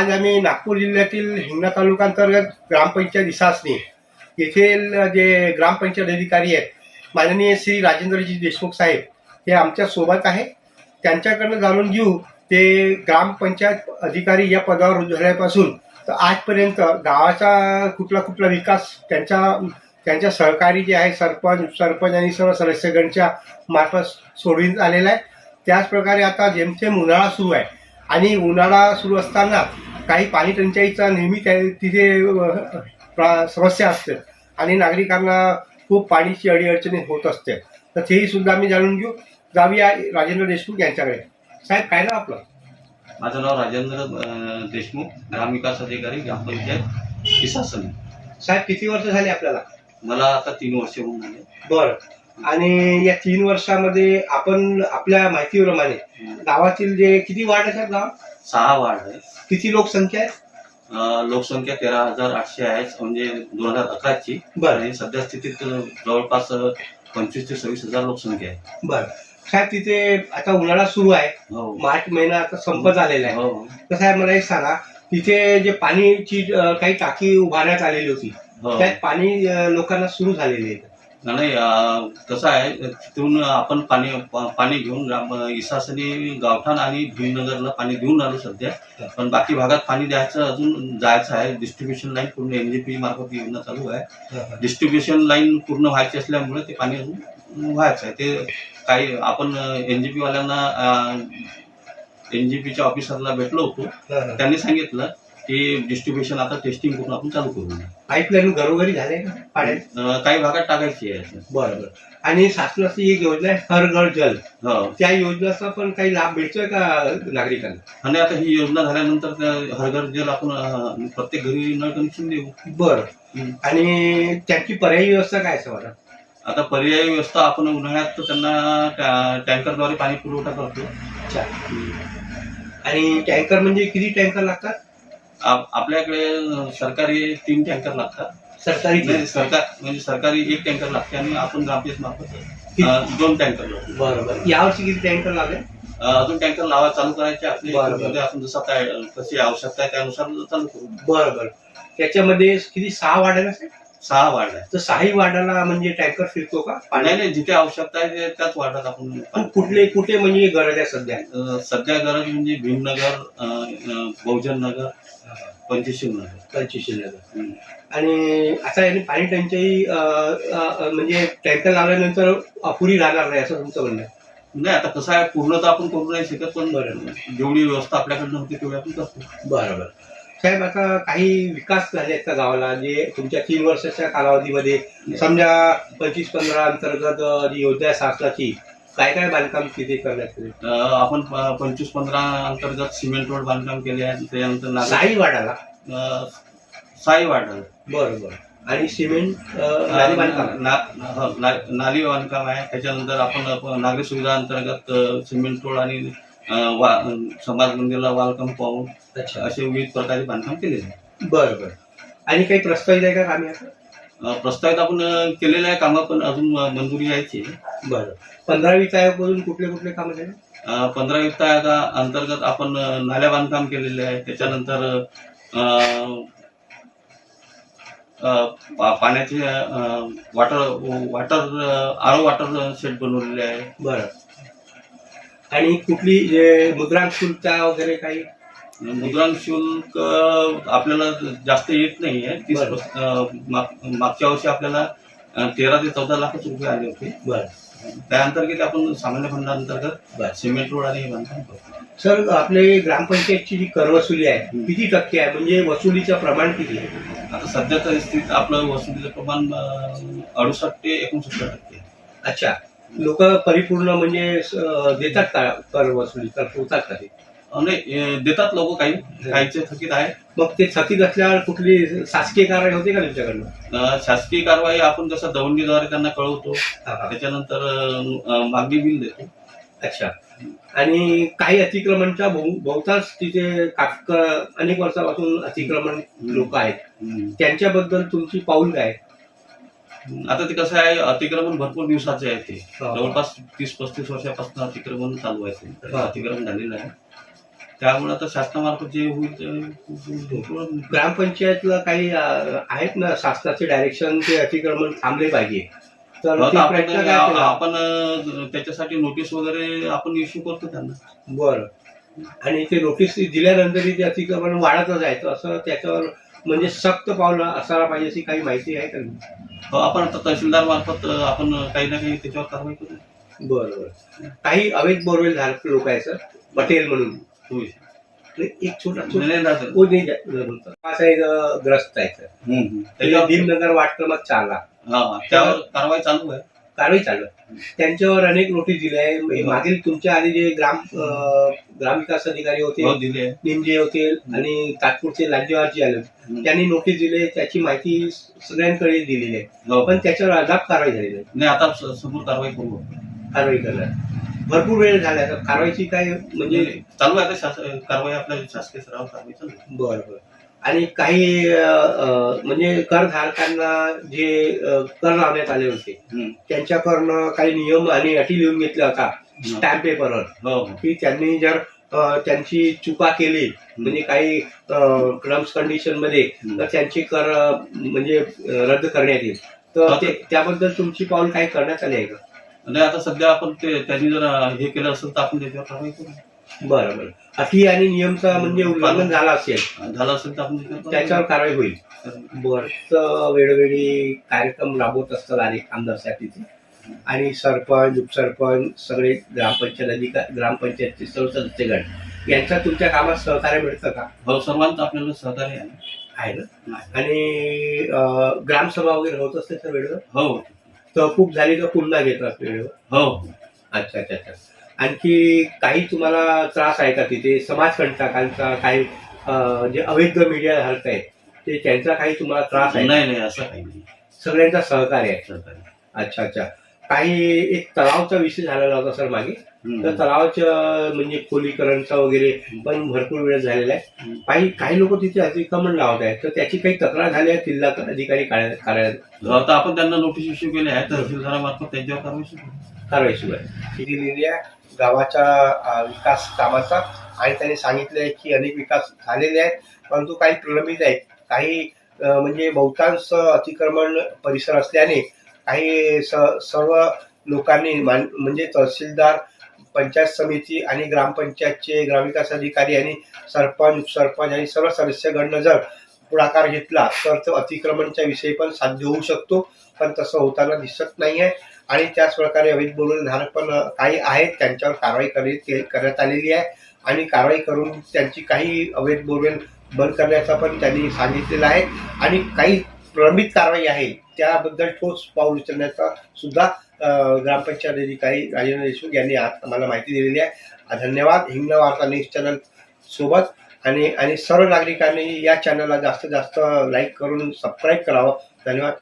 आज आम्ही नागपूर जिल्ह्यातील हिंगणा तालुक्यांतर्गत ग्रामपंचायत इसासनी येथील जे ग्रामपंचायत अधिकारी आहेत माननीय श्री राजेंद्रजी देशमुख साहेब हे आमच्यासोबत आहे. त्यांच्याकडनं जाणून घेऊ ते ग्रामपंचायत अधिकारी या पदावर रुजू झाल्यापासून तर आजपर्यंत गावाचा कुठला कुठला विकास त्यांच्या त्यांच्या सहकारी जे आहे सरपंच सरपंच आणि सर्व सदस्यगणच्या मार्फत सोडविण्यात आलेला आहे. त्याचप्रकारे आता जेमतेम उन्हाळा सुरू आहे आणि उन्हाळा सुरू असताना काही पाणी टंचाईचा नेहमी त्या तिथे समस्या असते. आणि नागरिकांना खूप पाणीची अडीअडचणी होत असते. तर तेही सुद्धा आम्ही जाणून घेऊ. जाऊया राजेंद्र देशमुख यांच्याकडे. साहेब काय नाव आपलं? माझं नाव राजेंद्र देशमुख ग्रामविकास अधिकारी ग्रामपंचायत किसासन साहेब किती वर्ष झाले आपल्याला? मला आता तीन वर्ष होऊन झाले. बरं. आणि या तीन वर्षामध्ये आपण आपल्या माहितीप्रमाणे गावातील जे किती वार्ड आहेत साहेब गावात? सहा वार्ड आहे. किती लोकसंख्या आहे? अं, लोकसंख्या तेरा हजार आठशे आहे म्हणजे दोन हजार अकराची. बरं. आणि सध्या स्थितीत जवळपास अं, पंचवीस ते सव्वीस हजार लोकसंख्या आहे. बरं. साहेब तिथे आता उन्हाळा सुरू आहे. हो. मार्च महिना आता संपत आलेला आहे. हो. तर साहेब मला एक सांगा तिथे जे पाणीची अं, काही टाकी उभारण्यात आलेली होती हो. त्यात पाणी अं, लोकांना सुरू झालेले आहे. नाही कसं आहे तिथून आपण पाणी पा- पाणी घेऊन इसासनी गावठाण आणि भीमनगरला पाणी देऊन आलो सध्या. पण बाकी भागात पाणी द्यायचं अजून जायचं आहे. डिस्ट्रीब्युशन लाईन पूर्ण एनजीपी मार्फत योजना चालू आहे. डिस्ट्रीब्युशन लाईन पूर्ण व्हायची असल्यामुळे ते पाणी अजून व्हायचं आहे. ते काही आपण एनजीपी वाल्यांना एनजीपीच्या ऑफिसरला भेटलो होतो. त्यांनी सांगितलं की डिस्ट्रीब्युशन आता टेस्टिंग करून आपण चालू करू. पाईपलाईन घरोघरी झाले का? पाण्यात? अं, काही भागात टाकायची आहे बरं बरं. आणि शासनाची एक योजना आहे हर घर जल. हो. त्या योजनेचा पण काही लाभ मिळतोय का नागरिकांना? आणि आता ही योजना झाल्यानंतर त्या हरघर जल आपण अं, प्रत्येक घरी नळ कनेक्शन देऊ. बरं. आणि त्याची पर्यायी व्यवस्था काय असं मला आता पर्यायी व्यवस्था आपण उन्हाळ्यात त्यांना टॅ- टँकरद्वारे पाणी पुरवठा करतो. अच्छा. आणि टँकर म्हणजे किती टँकर लागतात? आप- आपल्याकडे सरकारी तीन टँकर लागतात. सरकारी नाही, सरकार म्हणजे सरकारी एक टँकर लागते आणि आपण ग्रामपंचायत मार्फत अं, दोन टँकर लावतो. बरं बरं यावर्षी किती टँकर लागले? अं, अजून टँकर लावा चालू करायचे. आपले बरं, बरं. म्हणजे आपण जसं काय कशी आवश्यकता आहे त्यानुसार चालू करू. बरं बरं त्याच्यामध्ये किती सहा वाढा ना साहेब? सहा वार्ड आहे. तर सहाही वार्डाला म्हणजे टँकर फिरतो का? नाही पाण्या नाही जिथे आवश्यकता आहे त्याच वार्डात आपण पाणी कुठले कुठे म्हणजे गरज आहे सध्या? सध्या गरज म्हणजे भीमनगर बहुजन नगर पंचशील नगर. पंचवीसशे नगर. आणि आता याने पाणी टंचाई म्हणजे टँकर लावल्यानंतर अपुरी राहणार नाही असं तुमचं म्हणणं आहे. नाही आता कसं आहे पूर्ण तर आपण करू नाही शकत पण बरं. जेवढी व्यवस्था आपल्याकडनं होती तेवढी आपण करतो. बरं बरं साहेब आता काही विकास झाले आहेत का गावाला? जे तुमच्या तीन वर्षाच्या कालावधीमध्ये समजा पंचवीस पंधरा अंतर्गत जी योजना आहे शासनाची काय काय बांधकाम तिथे करण्यात आले? अं, आपण प- पंचवीस पंधरा अंतर्गत सिमेंट रोड बांधकाम केले आहे. त्यानंतर साई वाडाला अं, साई वाढ बरं बरं. आणि सिमेंट अं, नाली बांधकाम? नाली बांधकाम आहे. त्याच्यानंतर आपण नागरी सुविधा अंतर्गत अं, सिमेंट रोड आणि वा- समाज मंदिरला वाल कंपाऊंड अच्छा. असे विविध प्रकारचे बांधकाम केलेले आहे बरं बरं. आणि काही प्रस्तावित आहे का कामी आता? प्रस्तावित आपण केलेलं आहे कामं पण अजून मंजुरी यायची. बरं. पंधरा वीस आयोगाकडून कुठले कुठले कामं झाले? अं, पंधरा युक्त आयोगा अंतर्गत आपण नाल्या बांधकाम केलेले आहे. त्याच्यानंतर पाण्याचे water water RO water set बनवलेले आहे. बरं. आणि कुठली जे मुद्रांक शुल्कचा वगैरे काही? मुद्रांक शुल्क आपल्याला जास्त येत नाही आहे तीस मागच्या वर्षी आपल्याला तेरा ते चौदा लाखच रुपये आले होते. बरं. त्या अंतर्गत आपण सामान्य फंडांतर्गत बरं. सिमेंट रोड आणि बांधकाम करतो. सर आपले ग्रामपंचायतची जी कर वसुली आहे किती टक्के आहे? म्हणजे वसुलीचं प्रमाण किती आहे? आता सध्याच्या स्थितीत आपलं वसुलीचं प्रमाण अडुसष्ट ते एकोणसत्तर टक्के आहे. अच्छा. लोक परिपूर्ण म्हणजे देतात का कर वसुली तर होतात का ते? देतात लोक काही. काहीचे थकीत आहे मग ते थकीत असल्यावर कुठली शासकीय कारवाई होते का तुमच्याकडनं? शासकीय कारवाई आपण जसं दवंडीद्वारे त्यांना कळवतो. त्याच्यानंतर मागणी बिल देतो. अच्छा. आणि काही अतिक्रमणच्या बहु- बहुतांश तिथे काक अनेक वर्षापासून अतिक्रमण लोक आहेत. त्यांच्याबद्दल तुमची पाऊल काय? आता ते कसं आहे अतिक्रमण भरपूर दिवसाचे आहे ते. जवळपास तीस पस्तीस वर्षापासून अतिक्रमण चालू आहे ते. अतिक्रमण झालेलं आहे. त्यामुळे आता शासनामार्फत जे होईल ग्रामपंचायतला काही आहेत ना शासनाचे डायरेक्शन ते अतिक्रमण थांबले पाहिजे. तर आपण त्याच्यासाठी नोटीस वगैरे आपण इश्यू करतो त्यांना. बरं. आणि ते नोटीस दिल्यानंतरही ते अतिक्रमण वाढतच आहे. तर असं त्याच्यावर म्हणजे सक्त पावलं असायला पाहिजे अशी काही माहिती आहे का हो आपण आता तहसीलदार मार्फत अं, आपण काही ना काही त्याच्यावर कारवाई करू. बरं बरं. काही अवैध बोरवेल धारक लोक आहे सर. पटेल म्हणून. होईल. एक छोटा असा एक अं, ग्रस्त आहे सर. हम्म, हम्म. ते त्याच्यावर भीमनगर वाट क्रमांक चारला हा, हा. त्यावर कारवाई चालू आहे. कारवाई चालू आहे. त्यांच्यावर अनेक नोटीस दिल्या आहे मागील तुमच्या आधी जे ग्राम ग्रामविकास अधिकारी होते निमजे होते आणि तात्पुरते राज्यवारजी आले. त्यांनी नोटीस दिली त्याची माहिती सगळ्यांकडे दिलेली आहे. हो. पण त्याच्यावर अद्याप कारवाई झाली नाही नाही आता समोर कारवाई करू. कारवाई करणार भरपूर वेळ झाला तर कारवाईची काय म्हणजे चालू आहे कारवाई आपल्या शासकीय स्तरावर कारवाई चालू. बरं बरं. आणि काही म्हणजे करधारकांना जे कर लावण्यात आले होते. त्यांच्याकडनं काही नियम आणि अटी लिहून घेतल्या होता स्टॅम्प पेपरवर. हो हो. की त्यांनी जर त्यांची चुका केली म्हणजे काही टर्म्स कंडिशनमध्ये तर त्यांची कर म्हणजे रद्द करण्यात येईल. तर ते त्याबद्दल तुमची पाऊल काही करण्यात आली आहे का? नाही आता सध्या आपण ते त्यांनी जर हे केलं असेल तर आपण त्याच्यावर कारवाई करू. बरं बरं. अटी आणि नियमचा म्हणजे उल्लंघन झाला असेल झालं असेल तर आपण त्याच्यावर कारवाई होईल. बर वेळोवेळी कार्यक्रम राबवत असतात अनेक आमदारसाठीचे आणि सरपंच उपसरपंच सगळे ग्रामपंचायत अधिकारी ग्रामपंचायतचे सर्व सदस्यगण. यांचा तुमच्या कामात सहकार्य मिळतं का? हो सर्वांचं आपल्याला सहकार्य आहे ना. आणि ग्रामसभा वगैरे होत असते तर वेळेवर? हो. तहकूब झाली तर पुन्हा घेतात वेळेवर? हो हो. अच्छा अच्छा अच्छा. आणखी काही तुम्हाला त्रास आहे का तिथे? समाजकंटकांचा काही जे अवैध मीडिया आहेत ते त्यांचा काही तुम्हाला त्रास आहे? नाही नाही असं काही नाही. सगळ्यांचा सहकार्य आहे. सहकार्य. अच्छा अच्छा. काही एक तलावचा विषय झालेला होता सर मागे. तर तलावाच्या म्हणजे खोलीकरणचा वगैरे पण भरपूर वेळ झालेला आहे. काही काही लोक तिथे अतिक्रमण लावत आहेत. तर त्याची काही तक्रार झाली आहे जिल्हा अधिकारी कार्या- कार्यालयात? आता आपण त्यांना नोटीस इश्यू केले आहे तहसीलदारामार्फत त्यांच्यावर कारवाई सुरू. कारवाई सुरू आहे. गावाच्या विकास कामाचा आणि त्यांनी सांगितले की अनेक विकास झालेले आहेत परंतु काही प्रलंबित आहेत काही म्हणजे बहुतांश अतिक्रमण परिसर असल्याने काही स सर्व लोकांनी मान म्हणजे तहसीलदार पंचायत समिती आणि ग्रामपंचायतचे ग्रामविकास अधिकारी आणि सरपंच सरपंच आणि सर्व सदस्यगण जर पुढाकार घेतला तर तो अतिक्रमणच्या विषयी पण साध्य होऊ शकतो पण तसं होताना दिसत नाही आहे आणि त्याच प्रकारे अवैध बोलून धारक पण काही आहेत त्यांच्यावर कारवाई करण्यात करण्यात आलेली आहे. आणि कारवाई करून त्यांची काही अवैध बोरवेल बंद करण्याचा पण त्यांनी सांगितलेलं आहे. आणि काही प्रलंबित कारवाई आहे त्याबद्दल ठोस पाऊल उचलण्याचा सुद्धा ग्रामपंचायत अधिकारी राजेंद्र देशमुख यांनी आज आम्हाला माहिती दिलेली आहे. धन्यवाद. हिंगणा वार्ता न्यूज चॅनल सोबत आणि आणि सर्व नागरिकांनी या चॅनलला जास्तीत जास्त लाईक करून सबस्क्राईब करावं. धन्यवाद.